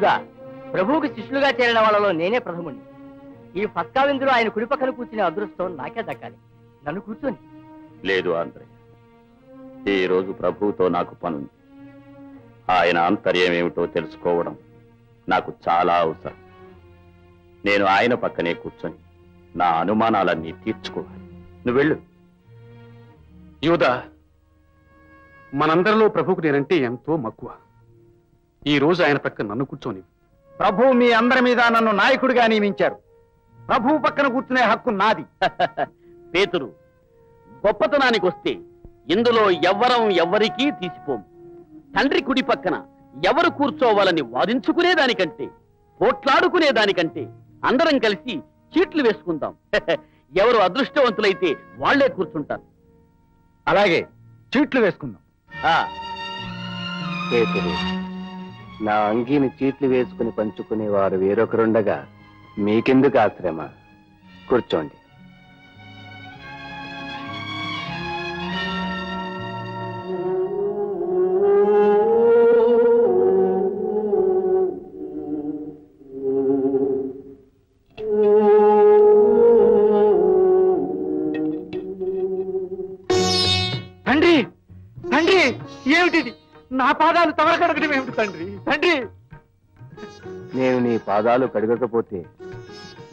యూదా ప్రభువుకి శిష్యులుగా చేరిన వాళ్ళలో నేనే ప్రథముణ్ణి. ఈ ఫస్కా విందులో ఆయన కుడి పక్కన కూర్చునే అదృష్టం నాకే దక్కాలి. నన్ను కూర్చొని. లేదు ఆంధ్రయ్య. ఈ రోజు ప్రభువుతో నాకు పనుంది. ఆయన ఆంతర్యం ఏమిటో తెలుసుకోవడం నాకు చాలా అవసరం. నేను ఆయన పక్కనే కూర్చొని నా అనుమానాలన్నీ తీర్చుకోవాలి. నువ్వు వెళ్ళు. యూదా మనందరిలో ప్రభుకు నేనంటే ఎంతో మక్కువ. ఈ రోజు ఆయన పక్క నన్ను కూర్చొని ప్రభు మీ అందరి మీద నన్ను నాయకుడిగా నియమించారు. ప్రభువు పక్కన కూర్చునే హక్కు నాది. పేతురు గొప్పతనానికి వస్తే ఇందులో ఎవ్వరం ఎవ్వరికీ తీసిపోము. తండ్రి కుడి పక్కన ఎవరు కూర్చోవాలని వాదించుకునే దానికంటే పోట్లాడుకునే దానికంటే అందరం కలిసి చీట్లు వేసుకుందాం. ఎవరు అదృష్టవంతులైతే వాళ్ళే కూర్చుంటారు. అలాగే చీట్లు వేసుకుందాం. ఆ, పేతురు నా అంగీని చీట్లు వేసుకుని పంచుకునే వారు వేరొకరుండగా మీకెందుకు ఆశ్రమ? కూర్చోండి. తండ్రి తండ్రి ఏమిటిది? నా పాదాలు తవర కడగడం ఏమిటి తండ్రి? తండ్రి! నేను నీ పాదాలు కడగకపోతే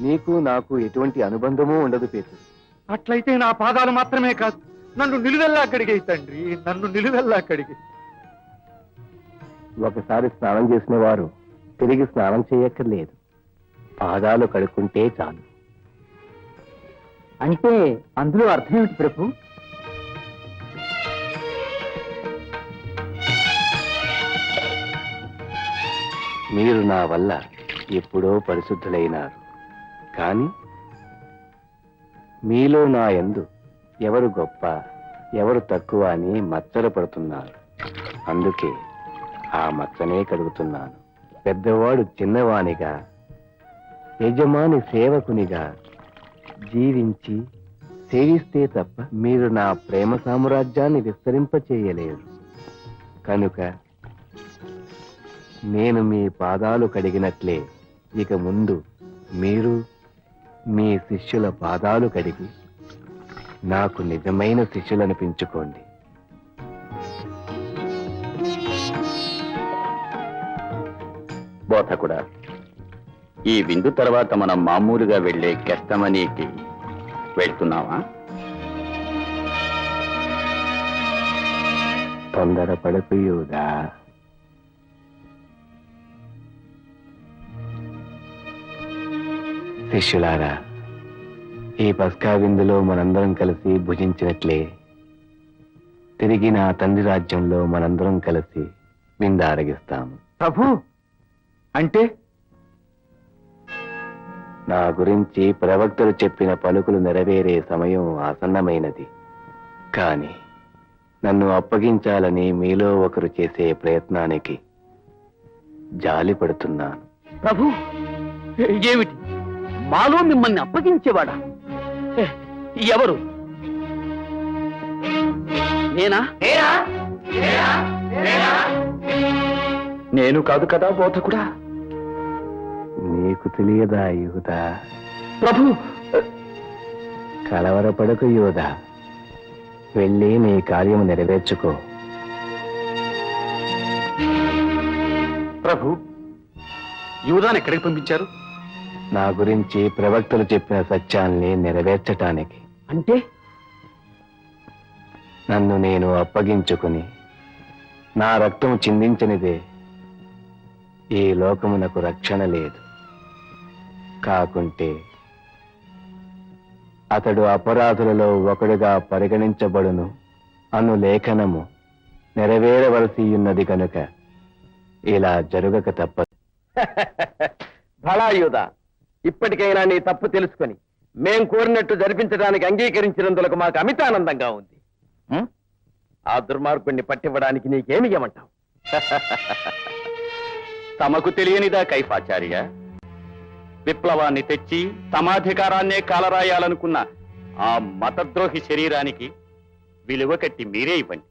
నీకు నాకు ఎటువంటి అనుబంధమూ ఉండదు పేతురు. అట్లయితే నా పాదాలు మాత్రమే కాదు నన్ను నిలువెల్లా కడిగే తండ్రి. నన్ను నిలువెల్లా కడిగే. ఒకసారి స్నానం చేసిన వారు తిరిగి స్నానం చేయక్కర్లేదు. పాదాలు కడుక్కుంటే చాలు. అంటే అందులో అర్థం ఏమిటి ప్రభు? మీరు నా వల్ల ఎప్పుడో పరిశుద్ధులైనారు. కానీ మీలో నా యందు ఎవరు గొప్ప ఎవరు తక్కువ అని మచ్చలు పడుతున్నారు. అందుకే ఆ మచ్చనే కడుగుతున్నాను. పెద్దవాడు చిన్నవానిగా యజమాని సేవకునిగా జీవించి సేవిస్తే తప్ప మీరు నా ప్రేమ సామ్రాజ్యాన్ని విస్తరింపచేయలేరు. కనుక నేను మీ పాదాలు కడిగినట్లే. ఇక ముందు మీరు మీ శిష్యుల పాదాలు కడిగి నాకు నిజమైన శిష్యులను పెంచుకోండి బోధకుడా ఈ విందు తర్వాత మనం మామూలుగా వెళ్ళే గెస్తమనీకి వెళ్తున్నావా? యూదా శిష్యులారా ఈ పస్కా విందులో మనందరం కలిసి భుజించినట్లే తిరిగి నా తండ్రి రాజ్యంలో మనందరం కలిసి విందు ఆరగిస్తాము ప్రభు అంటే? నా గురించి ప్రవక్తలు చెప్పిన పలుకులు నెరవేరే సమయం ఆసన్నమైనది. కాని నన్ను అప్పగించాలని మీలో ఒకరు చేసే ప్రయత్నానికి జాలి పడుతున్నాను. ప్రభు ఏమిటి? మాలో మిమ్మల్ని అప్పగించేవాడా? ఎవరు? నేనా? నేను? కాదు కదా బోధకుడా? నీకు తెలియదా యూదా? ప్రభు కలవరపడకు యూదా. వెళ్ళి నీ కార్యము నెరవేర్చుకో. ప్రభు యూదాన్ని ఎక్కడికి పంపించారు? నా గురించి ప్రవక్తలు చెప్పిన సత్యాల్ని నెరవేర్చటానికి. అంటే? నన్ను నేను అప్పగించుకుని నా రక్తం చిందించనిదే. ఈ లోకమునకు రక్షణ లేదు. కాకుంటే అతడు అపరాధులలో ఒకడుగా పరిగణించబడును. అను లేఖనము నెరవేరవలసి ఉన్నది కనుక ఇలా జరుగక తప్పదు. భళాయుధ. ఇప్పటికైనా నీ తప్పు తెలుసుకొని మేం కోరినట్టు జరిపించడానికి అంగీకరించినందులకు మాకు అమితానందంగా ఉంది. ఆ దుర్మార్గుణ్ణి పట్టివ్వడానికి నీకేమి ఇవ్వమంటావు తమకు తెలియనిదా కైఫాచార్య? విప్లవాన్ని తెచ్చి తమాధికారాన్నే కాలరాయాలనుకున్న ఆ మతద్రోహి శరీరానికి విలువ కట్టి మీరే ఇవ్వండి.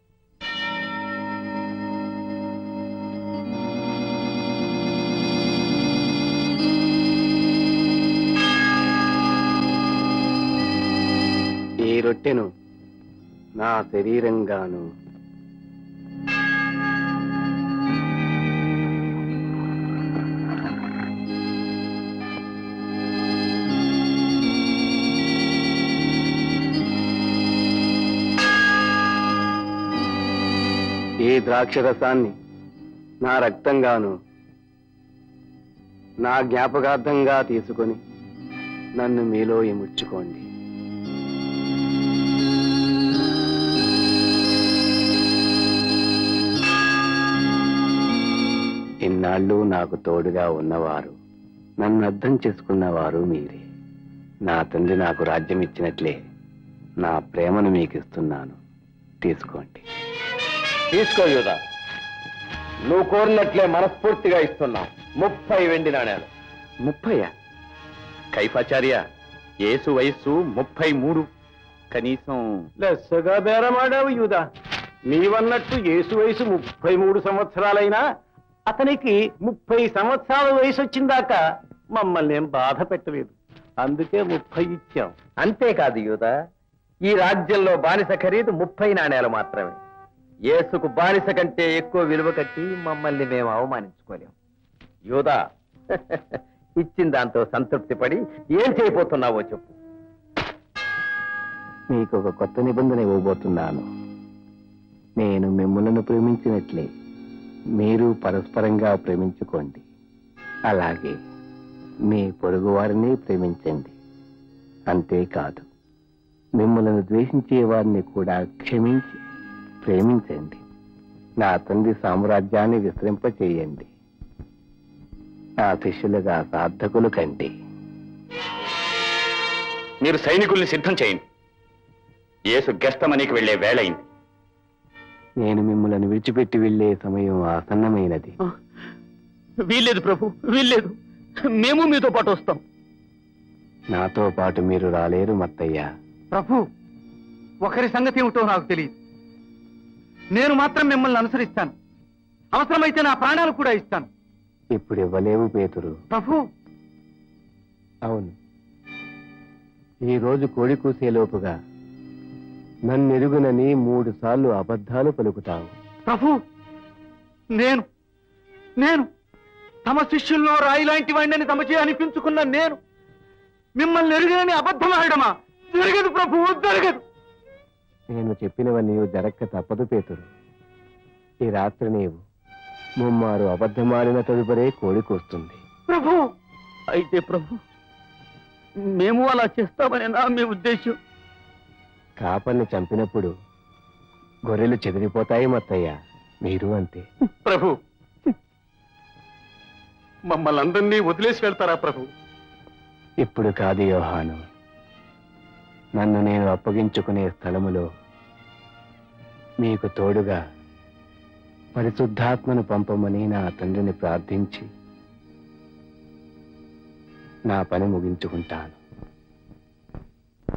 రొట్టెను నా శరీరంగాను. ఈ ద్రాక్షరసాన్ని నా రక్తంగాను నా జ్ఞాపకార్థంగా తీసుకొని నన్ను మీలో ఇముడ్చుకోండి. ఇన్నాళ్ళు నాకు తోడుగా ఉన్నవారు నన్ను అర్థం చేసుకున్నవారు మీరే. నా తండ్రి నాకు రాజ్యం ఇచ్చినట్లే నా ప్రేమను మీకు ఇస్తున్నాను తీసుకోండి. తీసుకో యూదా. నువ్వు కోరినట్లే మనస్ఫూర్తిగా ఇస్తున్నాం. ముప్పై వెండి నాణ్యాలు ముప్పయ్యా కైఫాచార్య యేసు వయస్సు ముప్పై మూడు. కనీసం లెస్సగా బేరమాడావు యూదా. నీవన్నట్టు యేసు వయసు ముప్పై మూడు సంవత్సరాలైనా అతనికి ముప్పై సంవత్సరాల వయసు వచ్చిందాక మమ్మల్ని ఏం బాధ పెట్టలేదు. అందుకే ముప్పై ఇచ్చాం. అంతేకాదు యూదా ఈ రాజ్యంలో బానిస ఖరీదు ముప్పై నాణ్యాలు మాత్రమే. యేసుకు బానిస కంటే ఎక్కువ విలువ కట్టి మమ్మల్ని మేము అవమానించుకోలేం. యూదా ఇచ్చిన దాంతో సంతృప్తి పడి ఏం చేయబోతున్నావో చెప్పు. మీకు ఒక కొత్త నిబంధన ఇవ్వబోతున్నాను. నేను మిమ్మల్ని ప్రేమించినట్లే. మీరు పరస్పరంగా ప్రేమించుకోండి. అలాగే మీ పొరుగు వారిని ప్రేమించండి. అంతేకాదు మిమ్మల్ని ద్వేషించే వారిని కూడా క్షమించి ప్రేమించండి. నా తండ్రి సామ్రాజ్యాన్ని విస్తరింపచేయండి. నా శిష్యులుగా సార్థకులు కండి. మీరు సైనికుల్ని సిద్ధం చేయండి. యేసు గెస్తమనికి వెళ్ళే వేళయింది నేను మిమ్మల్ని విడిచిపెట్టి వెళ్ళే సమయం ఆసన్నమైనది. వీల్లేదు ప్రభు వీల్లేదు. మేము మీతో పాటు వస్తాం. నాతో పాటు మీరు రాలేరు మత్తయ్య. ప్రభు ఒకరి సంగతి ఏమిటో నాకు తెలియదు. నేను మాత్రం మిమ్మల్ని అనుసరిస్తాను. అవసరమైతే నా ప్రాణాలు కూడా ఇస్తాను. ఇప్పుడు ఇవ్వలేవు పేతురు. ప్రభు! అవును. ఈ రోజు కోడి కూసేలోపుగా నన్నెరుగునని మూడు సార్లు అబద్ధాలు పలుకుతావు. ప్రభు నేను నేను తమ శిష్యుల్లో రాయి లాంటి వాడిని తమచే అనిపించుకున్న నేను మిమ్మల్ని ఎరుగని అబద్ధం ఆడమా జరగదు ప్రభు జరగదు. నేను చెప్పినవన్నీ జరక్క తప్పదు పేతురు. ఈ రాత్రి నీవు ముమ్మారు అబద్ధమాడిన తదుపరే కోడి కూస్తుంది. ప్రభు అయితే ప్రభు మేము అలా చేస్తామని నా మీ ఉద్దేశం కాపర్ని చంపినప్పుడు గొర్రెలు చెదిరిపోతాయి మత్తయ్య. మీరు అంతే. ప్రభు మమ్మల్ని అందరినీ వదిలేసి వెళ్తారా ప్రభు? ఇప్పుడు కాదు యోహాను. నన్ను నేను అప్పగించుకునే స్థలములో మీకు తోడుగా పరిశుద్ధాత్మను పంపమని నా తండ్రిని ప్రార్థించి నా పని ముగించుకుంటాను.